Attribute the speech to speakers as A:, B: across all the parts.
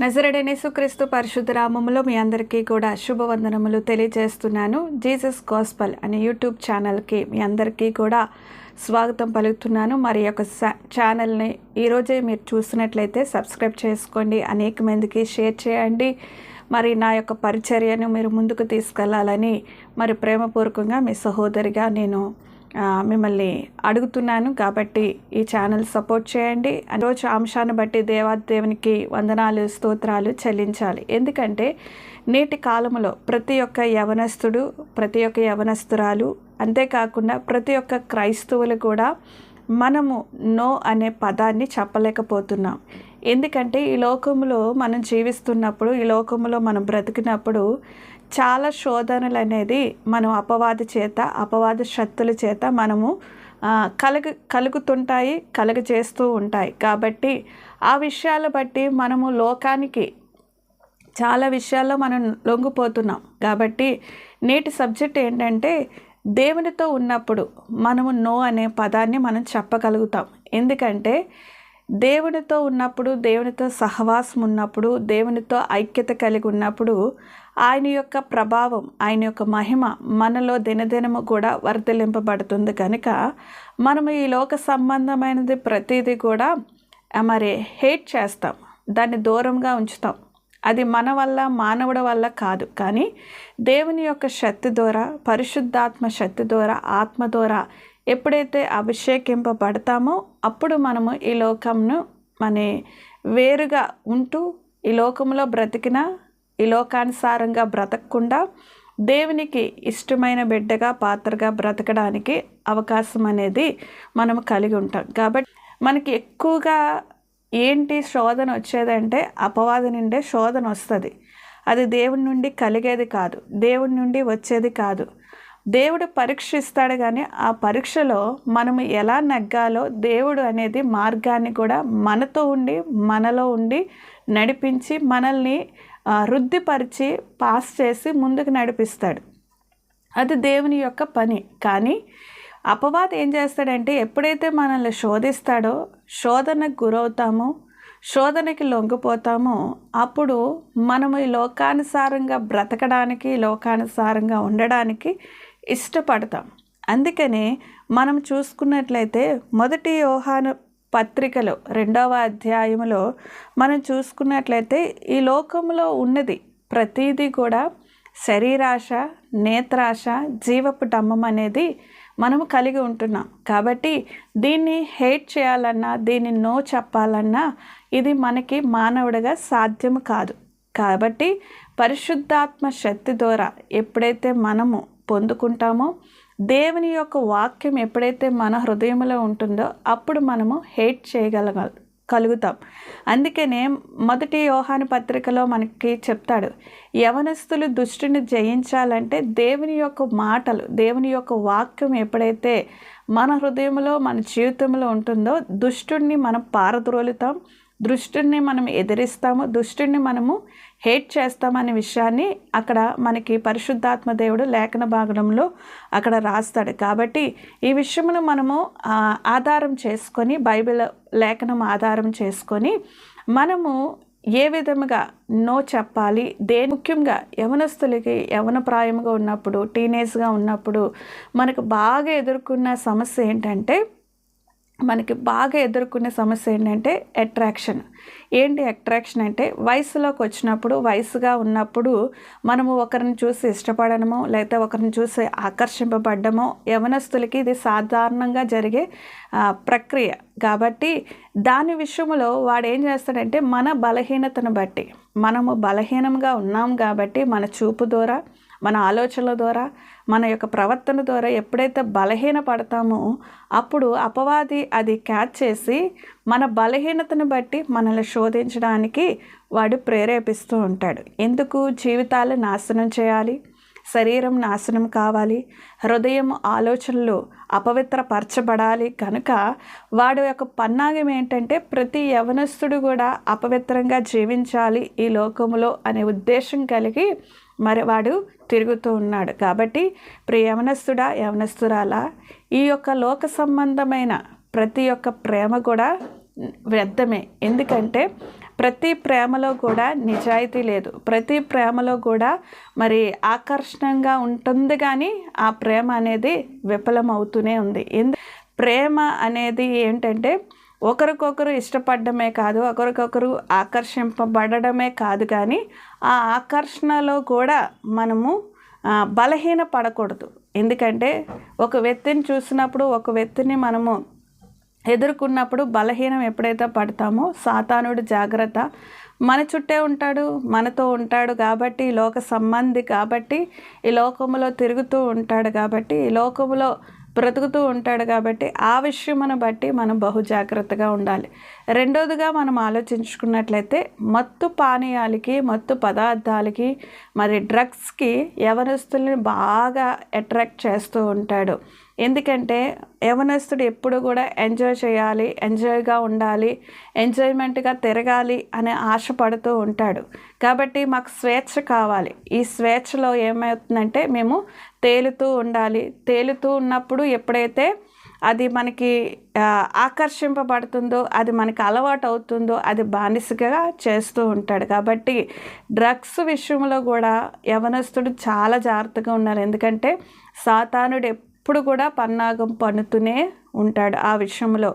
A: నజరడనేసుక్రీస్తు పరిశుద్ధ పరిశుద్ధరామములో మీ అందరికీ కూడా శుభవందనములు తెలియజేస్తున్నాను. జీసస్ గాస్పల్ అనే యూట్యూబ్ ఛానల్కి మీ అందరికీ కూడా స్వాగతం పలుకుతున్నాను. మరి యొక్క సా- ఛానల్ని ఈరోజే మీరు చూసినట్లయితే సబ్స్క్రైబ్ చేసుకోండి. అనేక మందికి షేర్ చేయండి. మరి నా యొక్క పరిచర్యను మీరు ముందుకు తీసుకెళ్ళాలని మరి ప్రేమపూర్వకంగా మీ సహోదరిగా నేను మిమ్మల్ని అడుగుతున్నాను కాబట్టి ఈ ఛానల్ సపోర్ట్ చేయండి. రోజు అంశాన్ని బట్టి దేవాదేవునికి వందనాలు స్తోత్రాలు చెల్లించాలి. ఎందుకంటే నేటి కాలంలో ప్రతి ఒక్క యవనస్తుడు ప్రతి ఒక్క యవనస్తురాలు అంతేకాకుండా ప్రతి ఒక్క క్రైస్తవులు కూడా మనము నో అనే పదాన్ని చెప్పలేకపోతున్నాం. ఎందుకంటే ఈ లోకంలో మనం జీవిస్తున్నప్పుడు ఈ లోకంలో మనం బ్రతికినప్పుడు చాలా శోధనలు అనేది మనం అపవాది చేత అపవాద శక్తుల చేత మనము కలగ కలుగు కలుగుతుంటాయి కలుగజేస్తూ ఉంటాయి. కాబట్టి ఆ విషయాలు బట్టి మనము లోకానికి చాలా విషయాల్లో మనం లొంగిపోతున్నాం. కాబట్టి నేటి సబ్జెక్ట్ ఏంటంటే దేవునితో ఉన్నప్పుడు మనము నో అనే పదాన్ని మనం చెప్పగలుగుతాం. ఎందుకంటే దేవునితో ఉన్నప్పుడు దేవునితో సహవాసం ఉన్నప్పుడు దేవునితో ఐక్యత కలిగి ఉన్నప్పుడు ఆయన యొక్క ప్రభావం ఆయన యొక్క మహిమ మనలో దినదినము కూడా వర్ధలింపబడుతుంది కనుక మనము ఈ లోక సంబంధమైనది ప్రతిదీ కూడా మరి హేట్ చేస్తాం దాన్ని దూరంగా ఉంచుతాం. అది మన వల్ల మానవుడి వల్ల కాదు. కానీ దేవుని యొక్క శక్తి ద్వారా పరిశుద్ధాత్మ శక్తి ద్వారా ఆత్మ ద్వారా ఎప్పుడైతే అభిషేకింపబడతామో అప్పుడు మనము ఈ లోకంను మన వేరుగా ఉంటూ ఈ లోకంలో బ్రతికిన ఈ లోకానుసారంగా బ్రతకకుండా దేవునికి ఇష్టమైన బిడ్డగా పాత్రగా బ్రతకడానికి అవకాశం అనేది మనం కలిగి ఉంటాం. కాబట్టి మనకి ఎక్కువగా ఏంటి శోధన వచ్చేదంటే అపవాది నుండే శోధన వస్తుంది. అది దేవుని నుండి కలిగేది కాదు. దేవుని నుండి వచ్చేది కాదు. దేవుడు పరీక్షిస్తాడు కానీ ఆ పరీక్షలో మనము ఎలా నగ్గాలో దేవుడు అనేది మార్గాన్ని కూడా మనతో ఉండి మనలో ఉండి నడిపించి మనల్ని వృద్ధిపరిచి పాస్ చేసి ముందుకు నడిపిస్తాడు. అది దేవుని యొక్క పని. కానీ అపవాదం ఏం చేస్తాడంటే ఎప్పుడైతే మనల్ని శోధిస్తాడో శోధనకు గురవుతామో శోధనకి లొంగిపోతామో అప్పుడు మనము ఈ లోకానుసారంగా బ్రతకడానికి లోకానుసారంగా ఉండడానికి ఇష్టపడతాం. అందుకని మనం చూసుకున్నట్లయితే మొదటి యోహాను పత్రికలో రెండవ అధ్యాయంలో మనం చూసుకున్నట్లయితే ఈ లోకంలో ఉన్నది ప్రతిదీ కూడా శరీరాశ నేత్రాశ జీవపు డమ్మం అనేది మనము కలిగి ఉంటున్నాం. కాబట్టి దీన్ని హేట్ చేయాలన్నా దీన్ని నో చెప్పాలన్నా ఇది మనకి మానవుడిగా సాధ్యం కాదు. కాబట్టి పరిశుద్ధాత్మ శక్తి ద్వారా ఎప్పుడైతే మనము పొందుకుంటామో దేవుని యొక్క వాక్యం ఎప్పుడైతే మన హృదయంలో ఉంటుందో అప్పుడు మనము హేట్ చేయగలగ కలుగుతాం. అందుకనే మొదటి యోహాను పత్రికలో మనకి చెప్తాడు యవనస్తులు దుష్టిని జయించాలంటే దేవుని యొక్క మాటలు దేవుని యొక్క వాక్యం ఎప్పుడైతే మన హృదయంలో మన జీవితంలో ఉంటుందో దుష్టుడిని మనం పారద్రోలుతాం దుష్టుడిని మనం ఎదిరిస్తాము దుష్టుడిని మనము హేట్ చేస్తామనే విషయాన్ని అక్కడ మనకి పరిశుద్ధాత్మ దేవుడు లేఖన భాగంలో అక్కడ రాస్తాడు. కాబట్టి ఈ విషయమును మనము ఆధారం చేసుకొని బైబిల్ లేఖనం ఆధారం చేసుకొని మనము ఏ విధముగా నో చెప్పాలి దే ముఖ్యంగా యవనస్తులకి యవన ప్రాయంగా ఉన్నప్పుడు టీనేజ్గా ఉన్నప్పుడు మనకు బాగా ఎదుర్కొన్న సమస్య ఏంటంటే మనకి బాగా ఎదుర్కొనే సమస్య ఏంటంటే అట్రాక్షన్ ఏంటి అట్రాక్షన్ అంటే వయసులోకి వచ్చినప్పుడు వయసుగా ఉన్నప్పుడు మనము ఒకరిని చూసి ఇష్టపడడమో లేకపోతే ఒకరిని చూసి ఆకర్షింపబడ్డమో యవనస్తులకి ఇది సాధారణంగా జరిగే ప్రక్రియ. కాబట్టి దాని విషయంలో వాడు ఏం చేస్తాడంటే మన బలహీనతను బట్టి మనము బలహీనంగా ఉన్నాం కాబట్టి మన చూపు ద్వారా మన ఆలోచనల ద్వారా మన యొక్క ప్రవర్తన ద్వారా ఎప్పుడైతే బలహీన పడతామో అప్పుడు అపవాది అది క్యాచ్ చేసి మన బలహీనతను బట్టి మనల్ని శోధించడానికి వాడు ప్రేరేపిస్తూ ఉంటాడు. ఎందుకు? జీవితాలు నాశనం చేయాలి శరీరం నాశనం కావాలి హృదయం ఆలోచనలు అపవిత్రపరచబడాలి కనుక వాడి యొక్క పన్నాగం ఏంటంటే ప్రతి యవనస్తుడు కూడా అపవిత్రంగా జీవించాలి ఈ లోకములో అనే ఉద్దేశం కలిగి మరి వాడు తిరుగుతూ ఉన్నాడు. కాబట్టి ప్రియ యవనస్తుడా యవనస్తురాలా ఈ యొక్క లోక సంబంధమైన ప్రతి ఒక్క ప్రేమ కూడా వ్యర్థమే. ఎందుకంటే ప్రతి ప్రేమలో కూడా నిజాయితీ లేదు. ప్రతి ప్రేమలో కూడా మరి ఆకర్షణంగా ఉంటుంది కానీ ఆ ప్రేమ అనేది విఫలం అవుతూనే ఉంది. ఎందు ప్రేమ అనేది ఏంటంటే ఒకరికొకరు ఇష్టపడమే కాదు ఒకరికొకరు ఆకర్షింపబడమే కాదు కానీ ఆ ఆకర్షణలో కూడా మనము బలహీన పడకూడదు. ఎందుకంటే ఒక వ్యక్తిని చూసినప్పుడు ఒక వ్యక్తిని మనము ఎదుర్కొన్నప్పుడు బలహీనం ఎప్పుడైతే పడతామో సాతానుడు జాగ్రత్త మన చుట్టే ఉంటాడు మనతో ఉంటాడు కాబట్టి ఈ లోక సంబంధి కాబట్టి ఈ లోకములో తిరుగుతూ ఉంటాడు కాబట్టి ఈ లోకములో బ్రతుకుతూ ఉంటాడు కాబట్టి ఆ విషయమును బట్టి మనం బహు జాగ్రత్తగా ఉండాలి. రెండోదిగా మనం ఆలోచించుకున్నట్లయితే మత్తు పానీయాలకి మత్తు పదార్థాలకి మరి డ్రగ్స్కి యవనస్తుల్ని బాగా అట్రాక్ట్ చేస్తూ ఉంటాడు. ఎందుకంటే యవనస్తుడు ఎప్పుడు కూడా ఎంజాయ్ చేయాలి ఎంజాయ్గా ఉండాలి ఎంజాయ్మెంట్గా తిరగాలి అనే ఆశపడుతూ ఉంటాడు. కాబట్టి మాకు స్వేచ్ఛ కావాలి. ఈ స్వేచ్ఛలో ఏమవుతుందంటే మేము తేలుతూ ఉండాలి. తేలుతూ ఉన్నప్పుడు ఎప్పుడైతే అది మనకి ఆకర్షింపబడుతుందో అది మనకి అలవాటు అవుతుందో అది బానిసగా చేస్తూ ఉంటాడు. కాబట్టి డ్రగ్స్ విషయంలో కూడా యవనస్తుడు చాలా జాగ్రత్తగా ఉండాలి. ఎందుకంటే సాతానుడు ఎప్పుడు కూడా పన్నాగం పన్నుతూనే ఉంటాడు ఆ విషయంలో.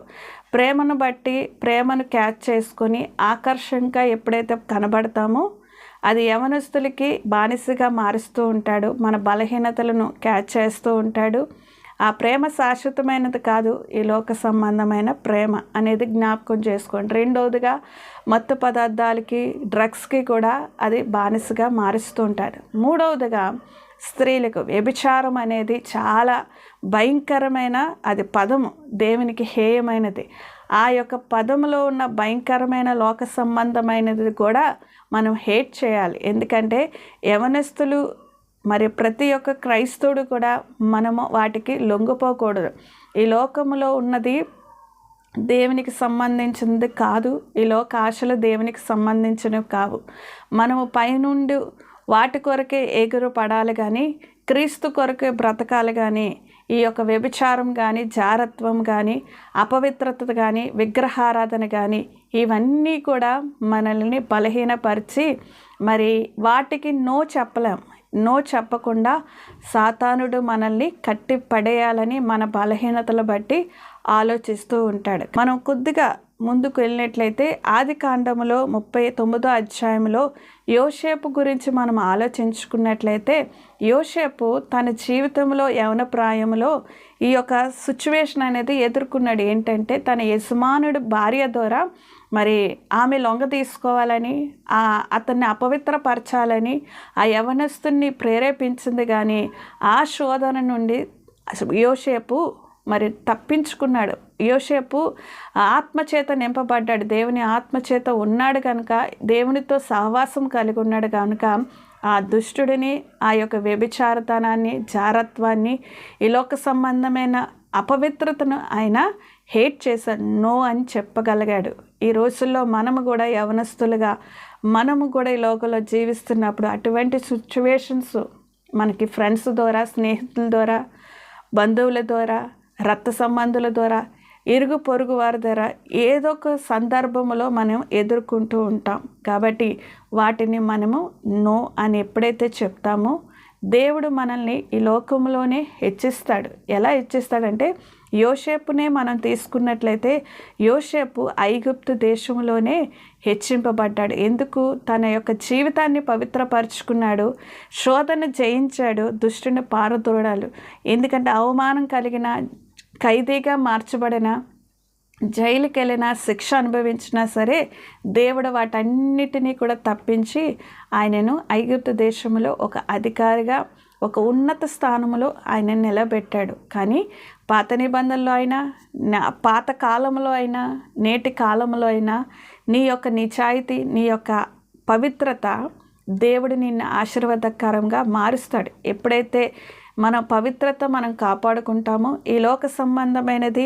A: ప్రేమను బట్టి ప్రేమను క్యాచ్ చేసుకొని ఆకర్షణగా ఎప్పుడైతే కనబడతామో అది యవనస్తులకి బానిసగా మారుస్తూ ఉంటాడు మన బలహీనతలను క్యాచ్ చేస్తూ ఉంటాడు. ఆ ప్రేమ శాశ్వతమైనది కాదు ఈ లోక సంబంధమైన ప్రేమ అనేది జ్ఞాపకం చేసుకోండి. రెండవదిగా మత్తు పదార్థాలకి డ్రగ్స్కి కూడా అది బానిసగా మారుస్తూ ఉంటాడు. మూడవదిగా స్త్రీలకు వ్యభిచారం అనేది చాలా భయంకరమైన అది పదము దేవునికి హేయమైనది. ఆ యొక్క పదములో ఉన్న భయంకరమైన లోక సంబంధమైనది కూడా మనం హేట్ చేయాలి. ఎందుకంటే యవనస్తులు మరి ప్రతి ఒక్క క్రైస్తవుడు కూడా మనము వాటికి లొంగిపోకూడదు. ఈ లోకములో ఉన్నది దేవునికి సంబంధించినది కాదు. ఈ లోక ఆశలు దేవునికి సంబంధించినవి కావు. మనము పైనుండి వాటి కొరకే ఎగురు పడాలి కానీ క్రీస్తు కొరకే బ్రతకాలి కానీ ఈ యొక్క వ్యభిచారం కానీ జారత్వం కానీ అపవిత్రత కానీ విగ్రహారాధన కానీ ఇవన్నీ కూడా మనల్ని బలహీనపరిచి మరి వాటికి నో చెప్పలేం. నో చెప్పకుండా సాతానుడు మనల్ని కట్టి పడేయాలని మన బలహీనతలు బట్టి ఆలోచిస్తూ ఉంటాడు. మనం కొద్దిగా ముందుకు వెళ్ళినట్లయితే ఆది కాండములో ముప్పై తొమ్మిదో అధ్యాయంలో యోషేపు గురించి మనం ఆలోచించుకున్నట్లయితే యోషేపు తన జీవితంలో యవన ప్రాయంలో ఈ యొక్క సిచ్యువేషన్ అనేది ఎదుర్కొన్నాడు. ఏంటంటే తన యజమానుడు భార్య ద్వారా మరి ఆమె లొంగ తీసుకోవాలని అతన్ని అపవిత్రపరచాలని ఆ యవనస్తుని ప్రేరేపించింది. కానీ ఆ శోధన నుండి యోషేపు మరి తప్పించుకున్నాడు. యోసేపు ఆత్మచేత నింపబడ్డాడు. దేవుని ఆత్మచేత ఉన్నాడు కనుక దేవునితో సహవాసం కలిగి ఉన్నాడు కనుక ఆ దుష్టుడిని ఆ యొక్క వ్యభిచారతనాన్ని జారత్వాన్ని ఈ లోక సంబంధమైన అపవిత్రతను ఆయన హేట్ చేశాడు. నో అని చెప్పగలిగాడు. ఈ రోజుల్లో మనము కూడా యవనస్తులుగా మనము కూడా ఈ లోకంలో జీవిస్తున్నప్పుడు అటువంటి సిచ్యువేషన్స్ మనకి ఫ్రెండ్స్ ద్వారా స్నేహితుల ద్వారా బంధువుల ద్వారా రక్త సంబంధుల ద్వారా ఇరుగు పొరుగు వారి ద్వారా ఏదో ఒక సందర్భంలో మనం ఎదుర్కొంటూ ఉంటాం. కాబట్టి వాటిని మనము నో అని ఎప్పుడైతే చెప్తామో దేవుడు మనల్ని ఈ లోకంలోనే హెచ్చిస్తాడు. ఎలా హెచ్చిస్తాడంటే యోషేపునే మనం తీసుకున్నట్లయితే యోషేపు ఐగుప్తు దేశంలోనే హెచ్చింపబడ్డాడు. ఎందుకు? తన యొక్క జీవితాన్ని పవిత్రపరుచుకున్నాడు శోధన జయించాడు దుష్టుని పారదోడాలు ఎందుకంటే అవమానం కలిగిన ఖైదీగా మార్చబడిన జైలుకి వెళ్ళినా శిక్ష అనుభవించినా సరే దేవుడు వాటన్నిటినీ కూడా తప్పించి ఆయనను ఐగుప్తు దేశంలో ఒక అధికారిగా ఒక ఉన్నత స్థానంలో ఆయన నిలబెట్టాడు. కానీ పాత నిబంధనలో అయినా పాత కాలంలో అయినా నేటి కాలంలో అయినా నీ యొక్క నిజాయితీ నీ యొక్క పవిత్రత దేవుడు నిన్ను ఆశీర్వాదకరంగా మారుస్తాడు. ఎప్పుడైతే మన పవిత్రత మనం కాపాడుకుంటాము. ఈ లోక సంబంధమైనది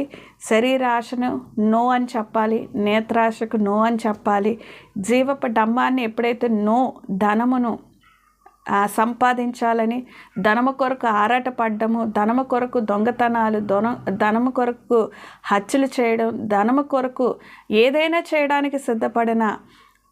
A: శరీరాశను నో అని చెప్పాలి నేత్రాశకు నో అని చెప్పాలి. జీవప డంబాన్ని ఎప్పుడైతే నో ధనమును సంపాదించాలని ధనము కొరకు ఆరాటపడ్డము ధనము కొరకు దొంగతనాలు దొన ధనము కొరకు హత్యలు చేయడం ధనము కొరకు ఏదైనా చేయడానికి సిద్ధపడిన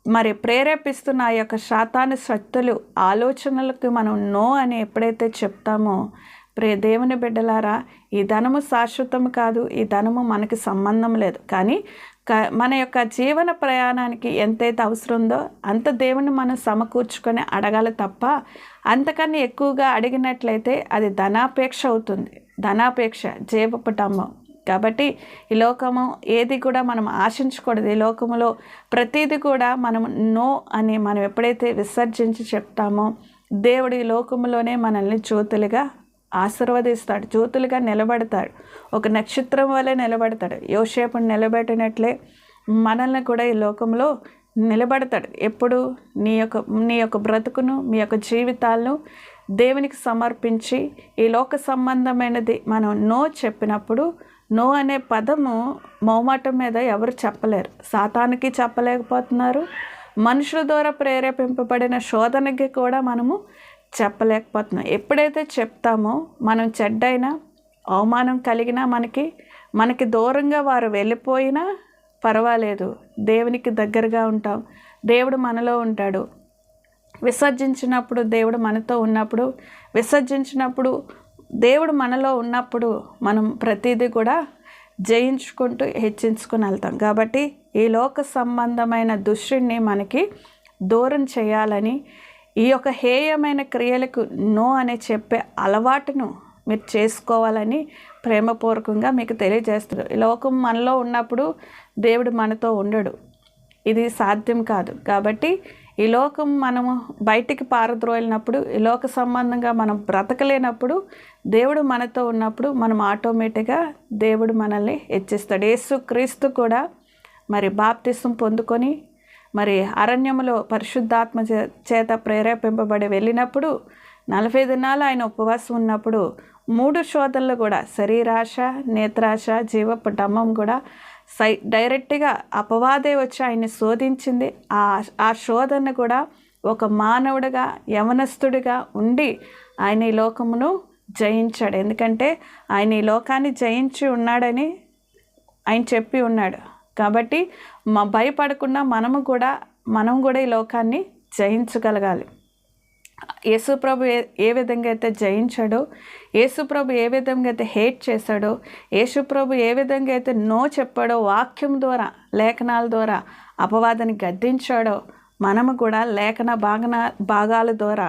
A: మరి ప్రేరేపిస్తున్న ఆ యొక్క శాతాన్ని శక్తులు ఆలోచనలకు మనం నో అని ఎప్పుడైతే చెప్తామో ప్రే దేవుని బిడ్డలారా ఈ ధనము శాశ్వతం కాదు ఈ ధనము మనకి సంబంధం లేదు. కానీ క- మన యొక్క జీవన ప్రయాణానికి ఎంతైతే అవసరం ఉందో అంత దేవుని మనం సమకూర్చుకొని అడగాలి తప్ప అంతకన్నా ఎక్కువగా అడిగినట్లయితే అది ధనాపేక్ష అవుతుంది. ధనాపేక్ష జీవపుటమ్మం కాబట్టి ఈ లోకము ఏది కూడా మనం ఆశించకూడదు. ఈ లోకములో ప్రతిదీ కూడా మనం నో అని మనం ఎప్పుడైతే విసర్జించి చెప్తామో దేవుడు ఈ లోకములోనే మనల్ని జ్యోతులుగా ఆశీర్వదిస్తాడు జ్యోతులుగా నిలబడతాడు. ఒక నక్షత్రం వల్లే నిలబడతాడు. యోసేపుని నిలబెట్టినట్లే మనల్ని కూడా ఈ లోకంలో నిలబడతాడు. ఎప్పుడు? నీ యొక్క నీ యొక్క బ్రతుకును మీ యొక్క జీవితాలను దేవునికి సమర్పించి ఈ లోక సంబంధమైనది మనం నో చెప్పినప్పుడు నో అనే పదము మౌమాటం మీద ఎవరు చెప్పలేరు. సాతానికి చెప్పలేకపోతున్నారు. మనుషుల ద్వారా ప్రేరేపింపబడిన శోధనకి కూడా మనము చెప్పలేకపోతున్నాం. ఎప్పుడైతే చెప్తామో మనం చెడ్డైనా అవమానం కలిగినా మనకి మనకి దూరంగా వారు వెళ్ళిపోయినా పర్వాలేదు. దేవునికి దగ్గరగా ఉంటాం. దేవుడు మనలో ఉంటాడు. విసర్జించినప్పుడు దేవుడు మనతో ఉన్నప్పుడు విసర్జించినప్పుడు దేవుడు మనలో ఉన్నప్పుడు మనం ప్రతిదీ కూడా జయించుకుంటూ హెచ్చించుకుని వెళ్తాం. కాబట్టి ఈ లోక సంబంధమైన దుష్టిని మనకి దూరం చేయాలని ఈ యొక్క హేయమైన క్రియలకు నో అనే చెప్పే అలవాటును మీరు చేసుకోవాలని ప్రేమపూర్వకంగా మీకు తెలియజేస్తారు ఈ లోకం మనలో ఉన్నప్పుడు దేవుడు మనతో ఉండడు. ఇది సాధ్యం కాదు. కాబట్టి ఈ లోకం మనము బయటికి పారద్రోలినప్పుడు ఈ లోక సంబంధంగా మనం బ్రతకలేనప్పుడు దేవుడు మనతో ఉన్నప్పుడు మనం ఆటోమేటిక్గా దేవుడు మనల్ని హెచ్చిస్తాడు. యేసు క్రీస్తు కూడా మరి బాప్తిసం పొందుకొని మరి అరణ్యములో పరిశుద్ధాత్మ చే- చేత ప్రేరేపింపబడి వెళ్ళినప్పుడు నలభై దినాలు ఆయన ఉపవాసం ఉన్నప్పుడు మూడు శోధనలు కూడా శరీరాశ నేత్రాశ జీవపు డమ్మం కూడా సై డైరెక్ట్గా అపవాదే వచ్చి ఆయన్ని శోధించింది. ఆ ఆ శోధన కూడా ఒక మానవుడిగా యవనస్తుడిగా ఉండి ఆయన ఈ లోకమును జయించాడు. ఎందుకంటే ఆయన ఈ లోకాన్ని జయించి ఉన్నాడని ఆయన చెప్పి ఉన్నాడు. కాబట్టి మా భయపడకుండా మనము కూడా మనం కూడా ఈ లోకాన్ని జయించగలగాలి. యేసుప్రభు ఏ ఏ విధంగా అయితే జయించాడో యేసుప్రభు ఏ విధంగా అయితే హేట్ చేశాడో యేసుప్రభు ఏ విధంగా అయితే నో చెప్పాడో వాక్యం ద్వారా లేఖనాల ద్వారా అపవాదాన్ని గద్దించాడో మనము కూడా లేఖన భాగన భాగాల ద్వారా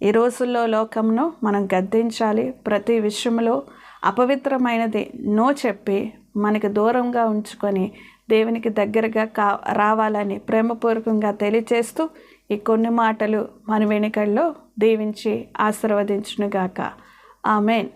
A: ఈ రోజుల్లో లోకంను మనం గద్దించాలి. ప్రతి విషయంలో అపవిత్రమైనది నో చెప్పి మనకి దూరంగా ఉంచుకొని దేవునికి దగ్గరగా కా రావాలని ప్రేమపూర్వకంగా తెలియచేస్తూ ఈ కొన్ని మాటలు మన వెనుకల్లో దీవించి ఆశీర్వదించునుగాక. ఆమెన్.